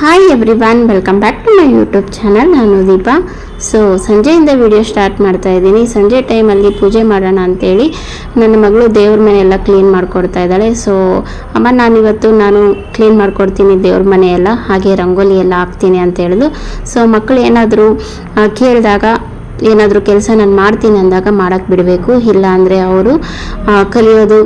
Hi everyone welcome back to my YouTube channel ನಾನು Deepa. So ಸಂಜೆಯಿಂದ video start ಮಾಡ್ತಾ ಇದ್ದೀನಿ. ಸಂಜೆ ಟೈಮಲ್ಲಿ ಪೂಜೆ ಮಾಡೋಣ ಅಂತೇಳಿ ನನ್ನ ಮಗಳು ದೇವ್ರ ಮನೆ ಎಲ್ಲ ಕ್ಲೀನ್ ಮಾಡಿಕೊಡ್ತಾ ಇದ್ದಾಳೆ. ಸೊ ಅಮ್ಮ, ನಾನಿವತ್ತು ನಾನು ಕ್ಲೀನ್ ಮಾಡ್ಕೊಡ್ತೀನಿ ದೇವ್ರ ಮನೆಯೆಲ್ಲ, ಹಾಗೆ ರಂಗೋಲಿ ಎಲ್ಲ ಹಾಕ್ತೀನಿ ಅಂತ ಹೇಳಿದ್ರು ಸೊ ಮಕ್ಕಳು ಏನಾದರೂ ಕೇಳಿದಾಗ, ಏನಾದರೂ ಕೆಲಸ ನಾನು ಮಾಡ್ತೀನಿ ಅಂದಾಗ ಮಾಡೋಕ್ಕೆ ಬಿಡಬೇಕು. ಇಲ್ಲ ಅಂದರೆ ಅವರು ಕಲಿಯೋದು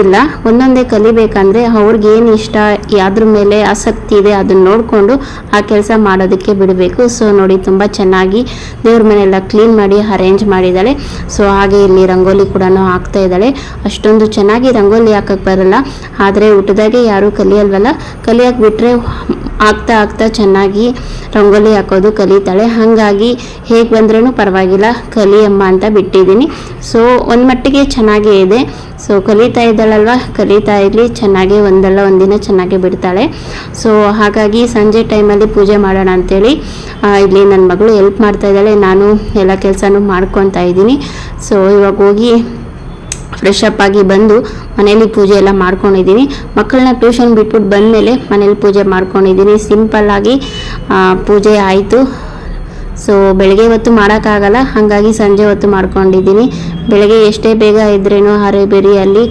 ಇಲ್ಲ. ಒಂದೊಂದೇ ಕಲಿಬೇಕಂದ್ರೆ ಅವ್ರಿಗೆ ಏನು ಇಷ್ಟ, ಯಾವ್ದ್ರ ಮೇಲೆ ಆಸಕ್ತಿ ಇದೆ ಅದನ್ನ ನೋಡಿಕೊಂಡು ಆ ಕೆಲಸ ಮಾಡೋದಕ್ಕೆ ಬಿಡಬೇಕು. ಸೊ ನೋಡಿ ತುಂಬ ಚೆನ್ನಾಗಿ ದೇವ್ರ ಮನೆಯೆಲ್ಲ ಕ್ಲೀನ್ ಮಾಡಿ ಅರೇಂಜ್ ಮಾಡಿದ್ದಾಳೆ ಸೊ ಹಾಗೆ ಇಲ್ಲಿ ರಂಗೋಲಿ ಕೂಡ ಹಾಕ್ತಾ ಇದ್ದಾಳೆ. ಅಷ್ಟೊಂದು ಚೆನ್ನಾಗಿ ರಂಗೋಲಿ ಹಾಕಕ್ಕೆ ಬರಲ್ಲ. ಆದರೆ ಊಟದಾಗೆ ಯಾರೂ ಕಲಿಯಲ್ವಲ್ಲ. ಕಲಿಯಕ್ಕೆ ಬಿಟ್ಟರೆ ಆಗ್ತಾ ಆಗ್ತಾ ಚೆನ್ನಾಗಿ ರಂಗೋಲಿ ಹಾಕೋದು ಕಲಿತಾಳೆ. ಹಾಗಾಗಿ ಹೇಗೆ ಬಂದ್ರೂ ಪರವಾಗಿಲ್ಲ, ಕಲಿಯಮ್ಮ ಅಂತ ಬಿಟ್ಟಿದ್ದೀನಿ. ಸೊ ಒಂದು ಮಟ್ಟಿಗೆ ಚೆನ್ನಾಗೇ ಇದೆ. ಸೊ ಕಲಿತಾ ಇದ್ದಾಳಲ್ವ? ಕಲಿತಾ ಇರಲಿ, ಚೆನ್ನಾಗಿ ಒಂದಲ್ಲ ಒಂದಿನ ಚೆನ್ನಾಗಿ ಬಿಡ್ತಾಳೆ. ಸೊ ಹಾಗಾಗಿ ಸಂಜೆ ಟೈಮಲ್ಲಿ ಪೂಜೆ ಮಾಡೋಣ ಅಂತೇಳಿ ಇಲ್ಲಿ ನನ್ನ ಮಗಳು ಹೆಲ್ಪ್ ಮಾಡ್ತಾ ಇದ್ದಾಳೆ. ನಾನು ಎಲ್ಲ ಕೆಲಸನೂ ಮಾಡ್ಕೊತಾ ಇದ್ದೀನಿ. ಸೊ ಇವಾಗ ಹೋಗಿ ಫ್ರೆಶ್ ಅಪ್ ಆಗಿ ಬಂದು ಮನೇಲಿ ಪೂಜೆ ಎಲ್ಲ ಮಾಡ್ಕೊಂಡಿದ್ದೀನಿ. ಮಕ್ಕಳನ್ನ ಟ್ಯೂಷನ್ ಬಿಟ್ಬಿಟ್ಟು ಬಂದಮೇಲೆ ಮನೇಲಿ ಪೂಜೆ ಮಾಡ್ಕೊಂಡಿದ್ದೀನಿ. ಸಿಂಪಲ್ಲಾಗಿ ಪೂಜೆ ಆಯಿತು. ಸೊ ಬೆಳಗ್ಗೆ ಹೊತ್ತು ಮಾಡೋಕ್ಕಾಗಲ್ಲ, ಹಾಗಾಗಿ ಸಂಜೆ ಹೊತ್ತು ಮಾಡ್ಕೊಂಡಿದ್ದೀನಿ. ಬೆಳಗ್ಗೆ ಎಷ್ಟೇ ಬೇಗ ಇದ್ರೇನು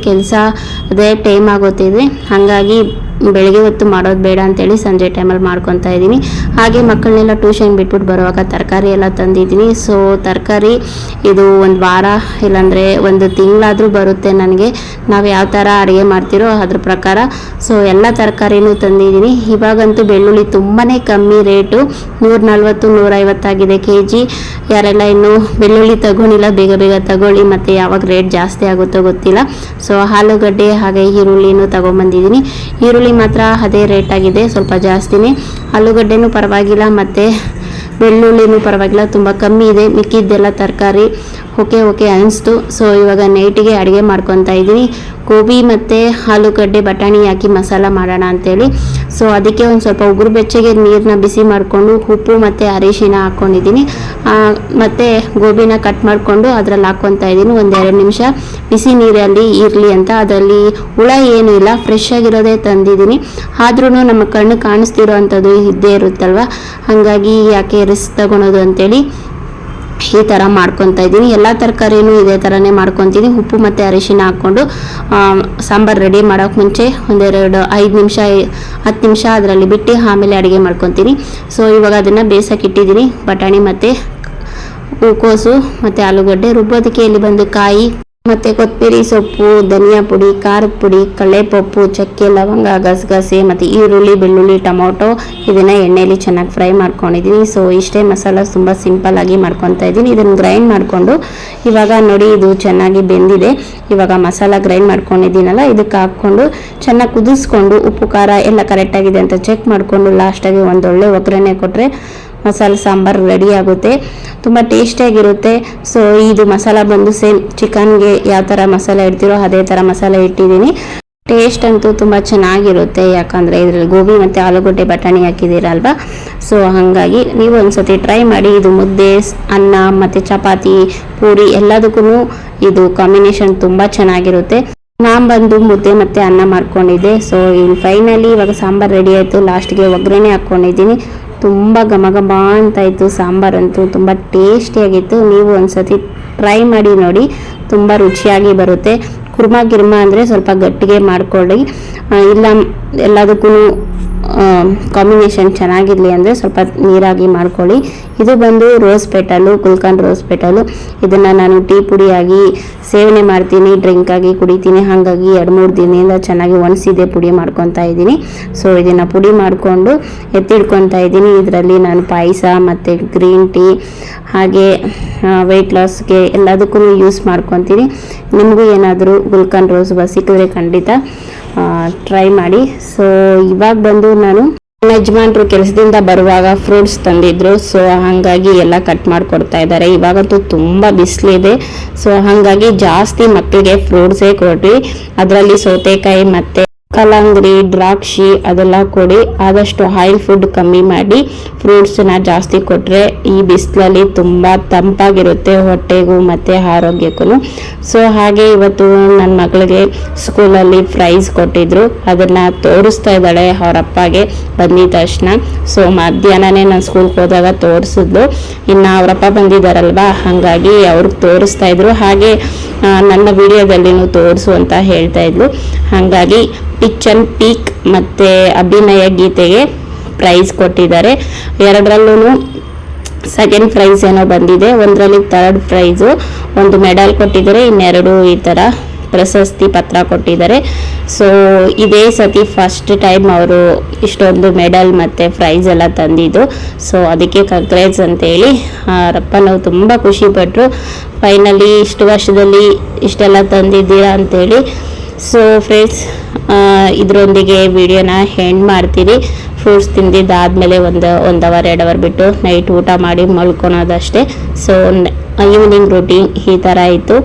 ಕೆಲಸ ಅದೇ ಟೈಮ್ ಆಗೋತಿದೆ. ಹಾಗಾಗಿ ಬೆಳಗ್ಗೆ ಹೊತ್ತು ಮಾಡೋದು ಬೇಡ ಅಂತೇಳಿ ಸಂಜೆ ಟೈಮಲ್ಲಿ ಮಾಡ್ಕೊತಾ ಇದ್ದೀನಿ. ಹಾಗೆ ಮಕ್ಕಳನ್ನೆಲ್ಲ ಟ್ಯೂಷನ್ ಬಿಟ್ಬಿಟ್ಟು ಬರುವಾಗ ತರಕಾರಿ ಎಲ್ಲ ತಂದಿದ್ದೀನಿ. ಸೊ ತರಕಾರಿ ಇದು ಒಂದು ವಾರ ಇಲ್ಲಾಂದರೆ ಒಂದು ತಿಂಗಳಾದರೂ ಬರುತ್ತೆ ನನಗೆ. ನಾವು ಯಾವ ಥರ ಅಡುಗೆ ಮಾಡ್ತಿರೋ ಅದ್ರ ಪ್ರಕಾರ. ಸೊ ಎಲ್ಲ ತರಕಾರಿನೂ ತಂದಿದ್ದೀನಿ. ಇವಾಗಂತೂ ಬೆಳ್ಳುಳ್ಳಿ ತುಂಬಾ ಕಮ್ಮಿ ರೇಟು. ನೂರ ನಲ್ವತ್ತು ನೂರೈವತ್ತಾಗಿದೆ ಕೆ ಜಿ ಯಾರೆಲ್ಲ ಇನ್ನೂ ಬೆಳ್ಳುಳ್ಳಿ ತಗೊಂಡಿಲ್ಲ, ಬೇಗ ಬೇಗ ತಗೊಳ್ಳಿ, ಮತ್ತು ಯಾವಾಗ ರೇಟ್ ಜಾಸ್ತಿ ಆಗುತ್ತೋ ಗೊತ್ತಿಲ್ಲ. ಸೊ ಆಲೂಗಡ್ಡೆ ಹಾಗೆ ಈರುಳ್ಳಿನೂ ತಗೊಂಬಂದಿದ್ದೀನಿ. ಈರುಳ್ಳಿ ಮಾತ್ರ ಅದೇ ರೇಟ್ ಆಗಿದೆ, ಸ್ವಲ್ಪ ಜಾಸ್ತಿನೇ. ಆಲೂಗಡ್ಡೆನೂ ಪರವಾಗಿಲ್ಲ, ಮತ್ತು ಬೆಳ್ಳುಳ್ಳಿನೂ ಪರವಾಗಿಲ್ಲ, ತುಂಬ ಕಮ್ಮಿ ಇದೆ. ಮಿಕ್ಕಿದ್ದೆಲ್ಲ ತರಕಾರಿ ಓಕೆ ಓಕೆ ಅನಿಸ್ತು. ಸೊ ಇವಾಗ ನೈಟಿಗೆ ಅಡುಗೆ ಮಾಡ್ಕೊತಾ ಇದ್ದೀನಿ. ಗೋಬಿ ಮತ್ತು ಆಲೂಗಡ್ಡೆ, ಬಟಾಣಿ ಹಾಕಿ ಮಸಾಲ ಮಾಡೋಣ ಅಂತೇಳಿ. ಸೊ ಅದಕ್ಕೆ ಒಂದು ಸ್ವಲ್ಪ ಉಗುರು ಬೆಚ್ಚಗೆ ನೀರನ್ನ ಬಿಸಿ ಮಾಡಿಕೊಂಡು ಉಪ್ಪು ಮತ್ತು ಅರಿಶಿನ ಹಾಕ್ಕೊಂಡಿದ್ದೀನಿ ಮತ್ತು ಗೋಬಿನ ಕಟ್ ಮಾಡಿಕೊಂಡು ಅದರಲ್ಲಿ ಹಾಕ್ಕೊತಾ ಇದ್ದೀನಿ. ಒಂದೆರಡು ನಿಮಿಷ. ಬಿಸಿ ನೀರಲ್ಲಿ ಇರಲಿ ಅಂತ. ಅದರಲ್ಲಿ ಹುಳ ಏನೂ ಇಲ್ಲ. ಫ್ರೆಶ್ ಆಗಿರೋದೇ ತಂದಿದ್ದೀನಿ. ಆದ್ರೂ ನಮ್ಮ ಕಣ್ಣು ಕಾಣಿಸ್ತಿರೋ ಅಂಥದ್ದು ಇದ್ದೇ ಇರುತ್ತಲ್ವ? ಹಾಗಾಗಿ ಯಾಕೆ ರಿಸ್ಕ್ ತಗೊಳೋದು ಅಂತೇಳಿ ಈ ಥರ ಮಾಡ್ಕೊತಾ ಇದ್ದೀನಿ. ಎಲ್ಲ ತರಕಾರಿನೂ ಇದೇ ಥರನೇ ಮಾಡ್ಕೊತೀನಿ. ಉಪ್ಪು ಮತ್ತು ಅರಿಶಿನ ಹಾಕ್ಕೊಂಡು ಸಾಂಬಾರು ರೆಡಿ ಮಾಡೋಕ್ಕೆ ಮುಂಚೆ ಒಂದೆರಡು ಐದು ನಿಮಿಷ, ಹತ್ತು ನಿಮಿಷ ಅದರಲ್ಲಿ ಬಿಟ್ಟು ಆಮೇಲೆ ಅಡುಗೆ ಮಾಡ್ಕೊತೀನಿ. ಸೊ ಇವಾಗ ಅದನ್ನು ಬೇಯಿಸೋಕೆ ಇಟ್ಟಿದ್ದೀನಿ. ಬಟಾಣಿ ಮತ್ತು ಹೂಕೋಸು ಮತ್ತು ಆಲೂಗಡ್ಡೆ ರುಬ್ಬೋದಕ್ಕೆ ಇಲ್ಲಿ ಬಂದು ಕಾಯಿ, ಮತ್ತು ಕೊತ್ತಂಬರಿ ಸೊಪ್ಪು, ಧನಿಯಾ ಪುಡಿ, ಖಾರದ ಪುಡಿ, ಕಡಲೆಪಪ್ಪು, ಚಕ್ಕೆ, ಲವಂಗ, ಗಸಗಸೆ, ಮತ್ತು ಈರುಳ್ಳಿ, ಬೆಳ್ಳುಳ್ಳಿ, ಟೊಮೊಟೊ ಇದನ್ನು ಎಣ್ಣೆಯಲ್ಲಿ ಚೆನ್ನಾಗಿ ಫ್ರೈ ಮಾಡ್ಕೊಂಡಿದ್ದೀನಿ. ಸೊ ಇಷ್ಟೇ ಮಸಾಲ ತುಂಬ ಸಿಂಪಲ್ ಆಗಿ ಮಾಡ್ಕೊತಾ ಇದ್ದೀನಿ. ಇದನ್ನು ಗ್ರೈಂಡ್ ಮಾಡಿಕೊಂಡು, ಇವಾಗ ನೋಡಿ ಇದು ಚೆನ್ನಾಗಿ ಬೆಂದಿದೆ. ಇವಾಗ ಮಸಾಲ ಗ್ರೈಂಡ್ ಮಾಡ್ಕೊಂಡಿದ್ದೀನಲ್ಲ, ಇದಕ್ಕೆ ಹಾಕ್ಕೊಂಡು ಚೆನ್ನಾಗಿ ಕುದಿಸ್ಕೊಂಡು ಉಪ್ಪು, ಖಾರ ಎಲ್ಲ ಕರೆಕ್ಟಾಗಿದೆ ಅಂತ ಚೆಕ್ ಮಾಡಿಕೊಂಡು ಲಾಸ್ಟಾಗಿ ಒಂದೊಳ್ಳೆ ಒಗ್ಗರಣೆ ಕೊಟ್ಟರೆ ಮಸಾಲೆ ಸಾಂಬಾರು ರೆಡಿ ಆಗುತ್ತೆ. ತುಂಬ ಟೇಸ್ಟಿಯಾಗಿರುತ್ತೆ ಸೊ ಇದು ಮಸಾಲ ಬಂದು ಸೇಮ್ ಚಿಕನ್ಗೆ ಯಾವ ಥರ ಮಸಾಲೆ ಇಡ್ತೀರೋ ಅದೇ ಥರ ಮಸಾಲೆ ಇಟ್ಟಿದ್ದೀನಿ. ಟೇಸ್ಟ್ ಅಂತೂ ತುಂಬ ಚೆನ್ನಾಗಿರುತ್ತೆ. ಯಾಕಂದರೆ ಇದರಲ್ಲಿ ಗೋಬಿ ಮತ್ತು ಆಲೂಗಡ್ಡೆ ಬಟಾಣಿ ಹಾಕಿದ್ದೀರಲ್ವ? ಸೊ ಹಾಗಾಗಿ ನೀವು ಒಂದ್ಸತಿ ಟ್ರೈ ಮಾಡಿ, ಇದು ಮುದ್ದೆ ಅನ್ನ ಮತ್ತು ಚಪಾತಿ, ಪೂರಿ ಎಲ್ಲದಕ್ಕೂ ಇದು ಕಾಂಬಿನೇಷನ್ ತುಂಬ ಚೆನ್ನಾಗಿರುತ್ತೆ. ನಾನು ಬಂದು ಮುದ್ದೆ ಮತ್ತು ಅನ್ನ ಮಾಡ್ಕೊಂಡಿದ್ದೆ. ಸೊ ಇಲ್ಲಿ ಫೈನಲಿ ಇವಾಗ ಸಾಂಬಾರು ರೆಡಿ ಆಯಿತು. ಲಾಸ್ಟ್ಗೆ ಒಗ್ಗರಣೆ ಹಾಕ್ಕೊಂಡಿದ್ದೀನಿ ತುಂಬ ಘಮ ಘಮ ಅಂತ ಇತ್ತು, ಸಾಂಬಾರಂತೂ ತುಂಬ ಟೇಸ್ಟಿಯಾಗಿತ್ತು. ನೀವು ಒಂದ್ಸತಿ ಟ್ರೈ ಮಾಡಿ ನೋಡಿ, ತುಂಬ ರುಚಿಯಾಗಿ ಬರುತ್ತೆ. ಕುರ್ಮಾ ಗಿರ್ಮಾ ಅಂದರೆ ಸ್ವಲ್ಪ ಗಟ್ಟಿಗೆ ಮಾಡಿಕೊಳ್ಳಿ. ಇಲ್ಲ ಎಲ್ಲದಕ್ಕೂ ಕಾಂಬಿನೇಷನ್ ಚೆನ್ನಾಗಿರಲಿ ಅಂದರೆ ಸ್ವಲ್ಪ ನೀರಾಗಿ ಮಾಡ್ಕೊಳ್ಳಿ. ಇದು ಬಂದು rose petal gulkand rose petal ಇದನ್ನು ನಾನು ಟೀ ಪುಡಿಯಾಗಿ ಸೇವನೆ ಮಾಡ್ತೀನಿ ಡ್ರಿಂಕ್ ಆಗಿ ಕುಡಿತೀನಿ. ಹಾಗಾಗಿ ಎರಡು ಮೂರು ದಿನದಿಂದ ಚೆನ್ನಾಗಿ ಒಣಸಿದೆ ಪುಡಿ ಮಾಡ್ಕೊತಾ ಇದ್ದೀನಿ. ಸೊ ಇದನ್ನು ಪುಡಿ ಮಾಡಿಕೊಂಡು ಎತ್ತಿಡ್ಕೊತಾ ಇದ್ದೀನಿ. ಇದರಲ್ಲಿ ನಾನು ಪಾಯಸ ಮತ್ತು ಗ್ರೀನ್ ಟೀ ಹಾಗೆ ವೆಯ್ಟ್ ಲಾಸ್ಗೆ ಎಲ್ಲದಕ್ಕೂ ಯೂಸ್ ಮಾಡ್ಕೊತೀನಿ. ನಿಮಗೂ ಏನಾದರೂ ಗುಲ್ಕನ್ ರೋಸ್ ಸಿಕ್ಕಿದ್ರೆ ಖಂಡಿತ. ಟ್ರೈ ಮಾಡಿ. ಸೊ ಇವಾಗ ಬಂದು ನಾನು ಯಜಮಾನ್ರು ಕೆಲಸದಿಂದ ಬರುವಾಗ ಫ್ರೂಟ್ಸ್ ತಂದಿದ್ರು. ಸೊ ಹಾಗಾಗಿ ಎಲ್ಲ ಕಟ್ ಮಾಡಿಕೊಡ್ತಾ ಇದ್ದಾರೆ ಇವಾಗಂತೂ ತುಂಬ ಬಿಸಿಲಿದೆ ಸೊ ಹಾಗಾಗಿ ಜಾಸ್ತಿ ಮಕ್ಕಳಿಗೆ ಫ್ರೂಟ್ಸೇ ಕೊಡ್ರಿ. ಅದರಲ್ಲಿ ಸೌತೆಕಾಯಿ ಮತ್ತು ಕಲ್ಲಂಗಡಿ, ದ್ರಾಕ್ಷಿ ಅದೆಲ್ಲ ಕೊಡಿ. ಆದಷ್ಟು ಆಯಿಲ್ ಫುಡ್ ಕಮ್ಮಿ ಮಾಡಿ ಫ್ರೂಟ್ಸನ್ನ ಜಾಸ್ತಿ ಕೊಟ್ಟರೆ ಈ ಬಿಸಿಲಲ್ಲಿ ತುಂಬ ತಂಪಾಗಿರುತ್ತೆ ಹೊಟ್ಟೆಗೂ ಮತ್ತು ಆರೋಗ್ಯಕ್ಕೂ ಸೊ ಹಾಗೆ ಇವತ್ತು ನನ್ನ ಮಗಳಿಗೆ ಸ್ಕೂಲಲ್ಲಿ ಪ್ರೈಸ್ ಕೊಟ್ಟಿದ್ರು. ಅದನ್ನು ತೋರಿಸ್ತಾ ಇದ್ದಾಳೆ ಅವರಪ್ಪಗೆ ಬಂದಿದ್ದ ತಕ್ಷಣ. ಸೊ ಮಧ್ಯಾಹ್ನನೇ ನಾನು ಸ್ಕೂಲ್ಗೆ ಹೋದಾಗ ತೋರಿಸಿದ್ಲು. ಇನ್ನು ಅವರಪ್ಪ ಬಂದಿದ್ದಾರಲ್ವಾ? ಹಾಗಾಗಿ ಅವ್ರಿಗೆ ತೋರಿಸ್ತಾ ಇದ್ರು. ಹಾಗೆ ನನ್ನ ವಿಡಿಯೋದಲ್ಲಿನೂ ತೋರಿಸು ಅಂತ ಹೇಳ್ತಾ ಇದ್ಲು. ಹಾಗಾಗಿ ಪಿಚನ್ ಪೀಕ್ ಮತ್ತು ಅಭಿನಯ ಗೀತೆಗೆ ಪ್ರೈಸ್ ಕೊಟ್ಟಿದ್ದಾರೆ. ಎರಡರಲ್ಲೂ ಸೆಕೆಂಡ್ ಪ್ರೈಸ್ ಏನೋ ಬಂದಿದೆ. ಒಂದರಲ್ಲಿ ಥರ್ಡ್ ಪ್ರೈಸು ಒಂದು ಮೆಡಲ್ ಕೊಟ್ಟಿದ್ದಾರೆ. ಇನ್ನೆರಡು ಈ ಥರ ಪ್ರಶಸ್ತಿ ಪತ್ರ ಕೊಟ್ಟಿದ್ದಾರೆ. ಸೊ ಇದೇ ಸತಿ ಫಸ್ಟ್ ಟೈಮ್ ಅವರು ಇಷ್ಟೊಂದು ಮೆಡಲ್ ಮತ್ತು ಪ್ರೈಸ್ ಎಲ್ಲ ತಂದಿದ್ದು. ಸೊ ಅದಕ್ಕೆ ಕಂಗ್ರೇಟ್ಸ್ ಅಂತೇಳಿ ರಪ್ಪ ನಾವು ತುಂಬ ಖುಷಿಪಟ್ಟರು ಫೈನಲಿ ಇಷ್ಟು ವರ್ಷದಲ್ಲಿ ಇಷ್ಟೆಲ್ಲ ತಂದಿದ್ದೀರಾ ಅಂತೇಳಿ ಸೊ ಫ್ರೆಂಡ್ಸ್ ಇದರೊಂದಿಗೆ ವಿಡಿಯೋನ ಹೆಂಡ್ ಮಾಡ್ತೀರಿ ಫ್ರೂಟ್ಸ್ ತಿಂದಿದ್ದಾದಮೇಲೆ ಒಂದು ಒಂದು ಅವರ್ ಎರಡು ಅವರ್ ಬಿಟ್ಟು ನೈಟ್ ಊಟ ಮಾಡಿ ಮಲ್ಕೊಳೋದಷ್ಟೇ. ಸೊ ಈವ್ನಿಂಗ್ ರೂಟೀನ್ ಈ ಥರ ಇತ್ತು.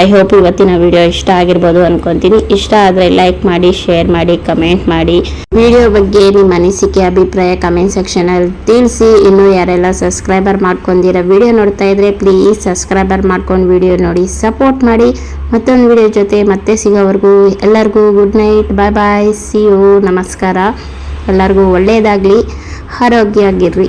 ಐ ಹೋಪ್ ಇವತ್ತಿನ ವಿಡಿಯೋ ಇಷ್ಟ ಆಗಿರ್ಬೋದು ಅನ್ಕೊತೀನಿ. ಇಷ್ಟ ಆದರೆ ಲೈಕ್ ಮಾಡಿ ಶೇರ್ ಮಾಡಿ ಕಮೆಂಟ್ ಮಾಡಿ. ವಿಡಿಯೋ ಬಗ್ಗೆ ನಿಮ್ಮ ಅನಿಸಿಕೆ, ಅಭಿಪ್ರಾಯ ಕಮೆಂಟ್ ಸೆಕ್ಷನಲ್ಲಿ ತಿಳಿಸಿ. ಇನ್ನೂ ಯಾರೆಲ್ಲ ಸಬ್ಸ್ಕ್ರೈಬರ್ ಮಾಡ್ಕೊಂಡಿರೋ ವಿಡಿಯೋ ನೋಡ್ತಾ ಇದ್ರೆ ಪ್ಲೀಸ್ ಸಬ್ಸ್ಕ್ರೈಬರ್ ಮಾಡ್ಕೊಂಡು ವಿಡಿಯೋ ನೋಡಿ ಸಪೋರ್ಟ್ ಮಾಡಿ. ಮತ್ತೊಂದು ವಿಡಿಯೋ ಜೊತೆ ಮತ್ತೆ ಸಿಗೋವರೆಗೂ ಎಲ್ಲರಿಗೂ good night bye bye see you ನಮಸ್ಕಾರ. ಎಲ್ಲರಿಗೂ ಒಳ್ಳೆಯದಾಗಲಿ ಆರೋಗ್ಯ ಆಗಿರ್ರಿ